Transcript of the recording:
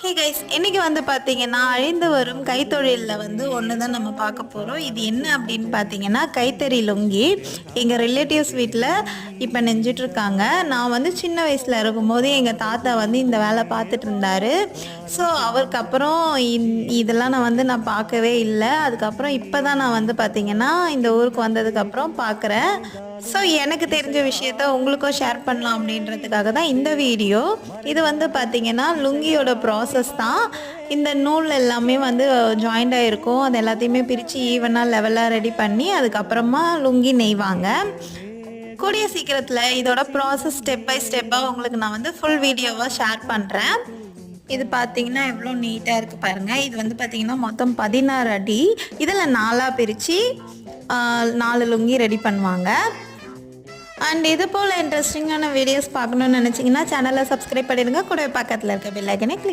Hey guys இன்னைக்கு வந்து பார்த்தீங்கன்னா அழிந்து வரும் கைத்தொழிலில் வந்து ஒன்று தான் நம்ம பார்க்க போகிறோம் இது என்ன அப்படின்னு பார்த்தீங்கன்னா கைத்தறி லுங்கி. எங்கள் ரிலேட்டிவ்ஸ் வீட்டில் இப்போ நெஞ்சிட்ருக்காங்க நான் வந்து சின்ன வயசில் இருக்கும்போது எங்கள் தாத்தா வந்து இந்த வேலை பார்த்துட்டு இருந்தாரு. ஸோ அவருக்கு அப்புறம் இந்- இதெல்லாம் நான் வந்து நான் பார்க்கவே இல்லை. அதுக்கப்புறம் இப்போ தான் நான் வந்து பார்த்தீங்கன்னா இந்த ஊருக்கு வந்ததுக்கப்புறம் பார்க்குறேன் ஸோ எனக்கு தெரிஞ்ச விஷயத்த உங்களுக்கும் ஷேர் பண்ணலாம் அப்படின்றதுக்காக தான் இந்த வீடியோ இது வந்து பார்த்தீங்கன்னா லுங்கியோட ப்ராசஸ் ப்ராசஸ் தான். இந்த நூல் எல்லாமே வந்து ஜாயிண்ட் ஆகிருக்கும் அது எல்லாத்தையுமே பிரித்து ஈவனாக லெவலாக ரெடி பண்ணி அதுக்கப்புறமா லுங்கி நெய்வாங்க. கூடிய சீக்கிரத்தில் இதோட ப்ராசஸ் ஸ்டெப் பை ஸ்டெப்பாக உங்களுக்கு நான் வந்து ஃபுல் வீடியோவாக ஷேர் பண்ணுறேன் இது பார்த்தீங்கன்னா எவ்வளோ நீட்டாக இருக்குது பாருங்கள் இது வந்து பார்த்திங்கன்னா மொத்தம் பதினாறு அடி. இதில் நாலாக பிரித்து நாலு லுங்கி ரெடி பண்ணுவாங்க. அண்ட் இது போல் இன்ட்ரெஸ்டிங்கான வீடியோஸ் பார்க்கணும்னு நினச்சிங்கன்னா சேனலை சப்ஸ்கிரைப் பண்ணிடுங்க. கூட பக்கத்தில் இருக்க பெல் கிளிக்